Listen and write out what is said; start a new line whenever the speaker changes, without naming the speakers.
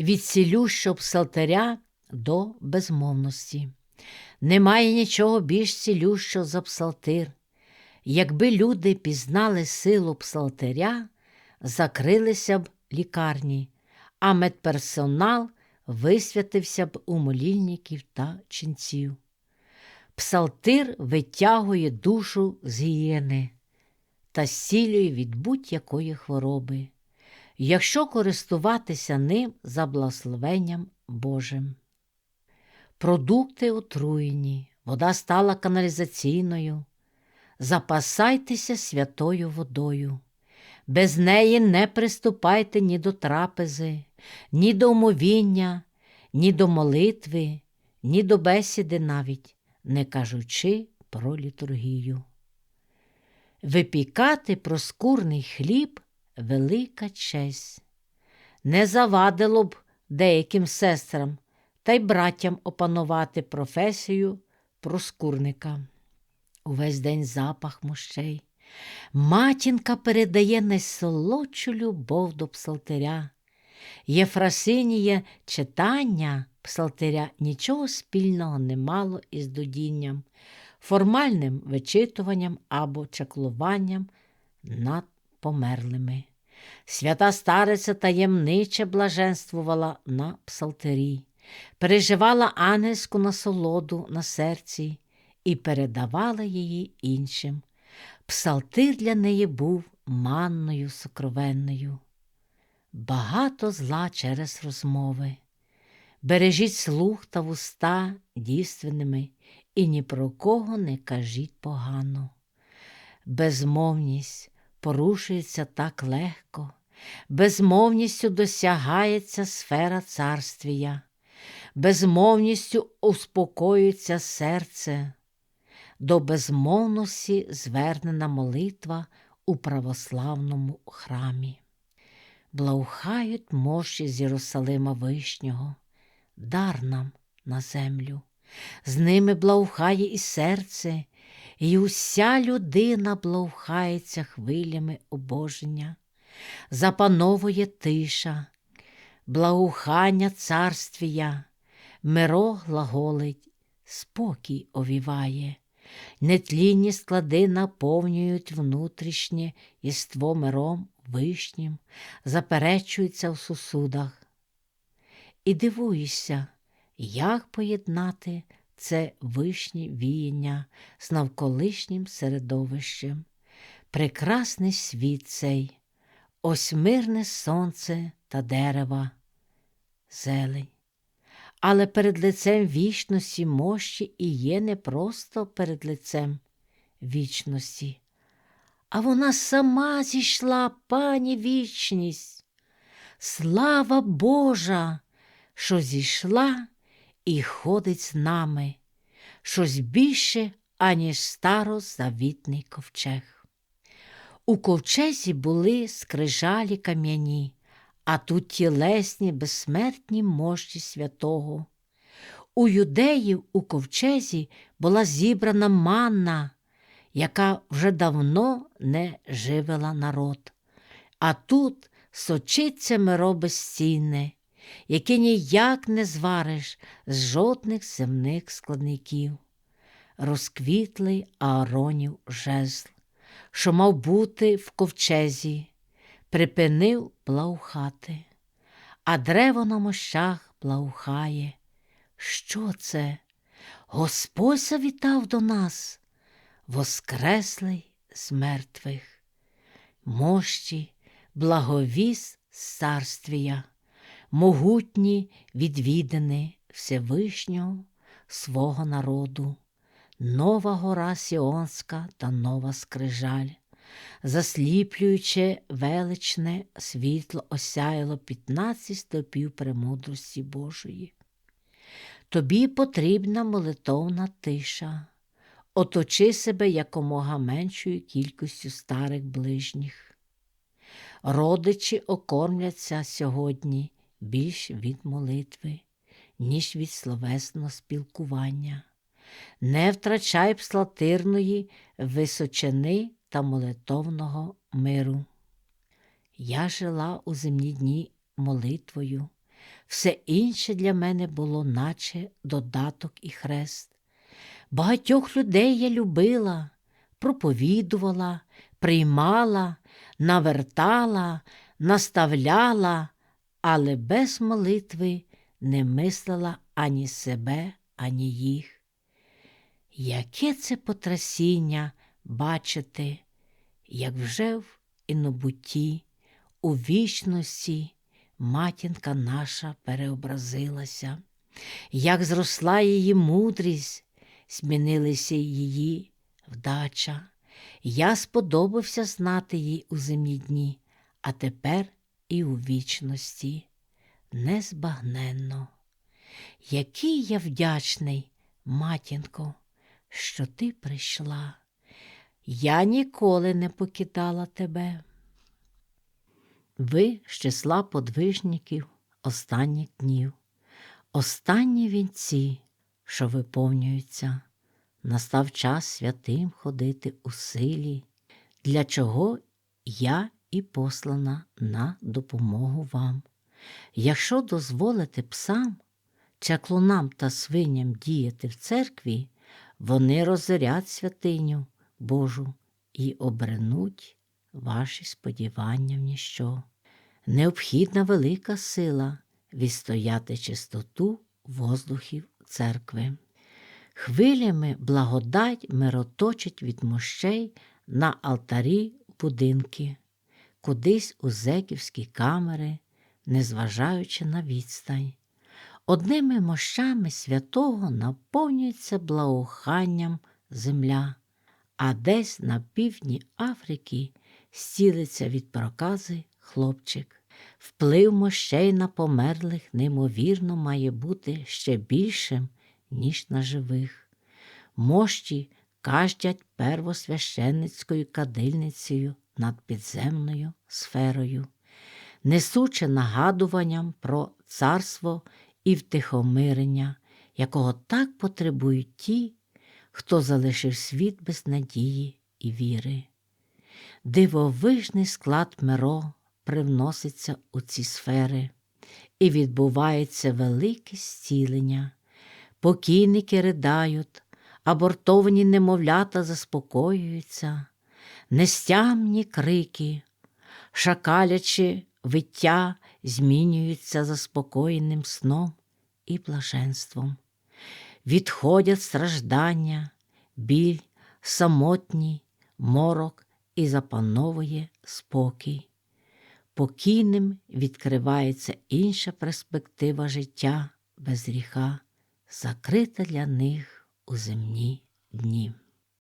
від цілющого псалтаря до безмовності. Немає нічого більш цілющого за псалтир. Якби люди пізнали силу псалтиря, закрилися б лікарні, а медперсонал висвятився б у молільників та ченців. Псалтир витягує душу з гієни та зцілює від будь-якої хвороби, якщо користуватися ним за благословенням Божим. Продукти отруєні, вода стала каналізаційною. Запасайтеся святою водою. Без неї не приступайте ні до трапези, ні до умовіння, ні до молитви, ні до бесіди навіть, не кажучи про літургію. Випікати проскурний хліб велика честь. Не завадило б деяким сестрам та й братям опанувати професію проскурника. Увесь день запах мощей. Матінка передає найсолодшу любов до псалтиря. Єфросиніє читання псалтиря нічого спільного не мало із додінням, формальним вичитуванням або чаклуванням над померлими. Свята стариця таємниче блаженствувала на псалтирі, переживала ангельську насолоду на серці і передавала її іншим. Псалтир для неї був манною сокровенною. Багато зла через розмови. Бережіть слух та вуста дійственними і ні про кого не кажіть погано. Безмовність порушується так легко, безмовністю досягається сфера царствія, безмовністю успокоюється серце. До безмовності звернена молитва у православному храмі. Благоухають мощі з Єрусалима Вишнього, дар нам на землю. З ними благоухає і серце, і уся людина благоухається хвилями обоження, запановує тиша, благоухання царствія, миро глаголить, спокій овіває. Нетлінні склади наповнюють внутрішнє єство миром вишнім, заперечуються в сусудах. І дивуєшся, як поєднати це вишнє віяння з навколишнім середовищем. Прекрасний світ цей, ось мирне сонце та дерева, зелень. Але перед лицем вічності мощі і є не просто перед лицем вічності, а вона сама зійшла, пані вічність. Слава Божа, що зійшла і ходить з нами, щось більше, аніж старозавітний ковчег. У ковчезі були скрижалі кам'яні, а тут тілесні безсмертні мощі святого. У юдеїв у ковчезі була зібрана манна, яка вже давно не живила народ. А тут сочиться миро безцінне, яке ніяк не звариш з жодних земних складників. Розквітлий Ааронів жезл, що мав бути в ковчезі, припинив благоухати, а древо на мощах благоухає. Що це? Господь завітав до нас, воскреслий з мертвих, мощі, благовіс царствія, могутні відвідини Всевишнього свого народу, нова гора Сіонська та нова скрижаль, засліплюючи величне світло осяяло 15 стопів премудрості Божої. Тобі потрібна молитовна тиша. Оточи себе якомога меншою кількістю старих ближніх. Родичі окормляться сьогодні більш від молитви, ніж від словесного спілкування. Не втрачай пслатирної височини та молитовного миру. Я жила у земні дні молитвою, все інше для мене було, наче додаток і хрест. Багатьох людей я любила, проповідувала, приймала, навертала, наставляла, але без молитви не мислила ані себе, ані їх. Яке це потрясіння бачити, як вже в інобуті, у вічності матінка наша переобразилася, як зросла її мудрість, змінилася її вдача. Я сподобався знати їй у земні дні, а тепер і у вічності. Незбагненно. Який я вдячний, матінко, що ти прийшла. Я ніколи не покидала тебе. Ви з числа подвижників останніх днів, останні вінці, що виповнюються, настав час святим ходити у силі, для чого я і послана на допомогу вам. Якщо дозволите псам, чаклунам та свиням діяти в церкві, вони розорять святиню Божу і обренуть ваші сподівання в ніщо. Необхідна велика сила відстояти чистоту воздухів церкви. Хвилями благодать мироточить від мощей на алтарі будинки, кудись у зеківські камери, незважаючи на відстань. Одними мощами святого наповнюється благоуханням земля, а десь на півдні Африки стілиться від прокази хлопчик. Вплив мощей на померлих неймовірно має бути ще більшим, ніж на живих. Мощі каждять первосвященницькою кадильницею над підземною сферою, несучи нагадуванням про царство і втихомирення, якого так потребують ті, хто залишив світ без надії і віри. Дивовижний склад миро привноситься у ці сфери, і відбувається велике зцілення. Покійники ридають, абортовані немовлята заспокоюються, нестямні крики, шакалячі виття змінюються заспокоєним сном і блаженством. Відходять страждання, біль, самотній, морок і запановує спокій. Покійним відкривається інша перспектива життя без гріха, закрита для них у земні дні.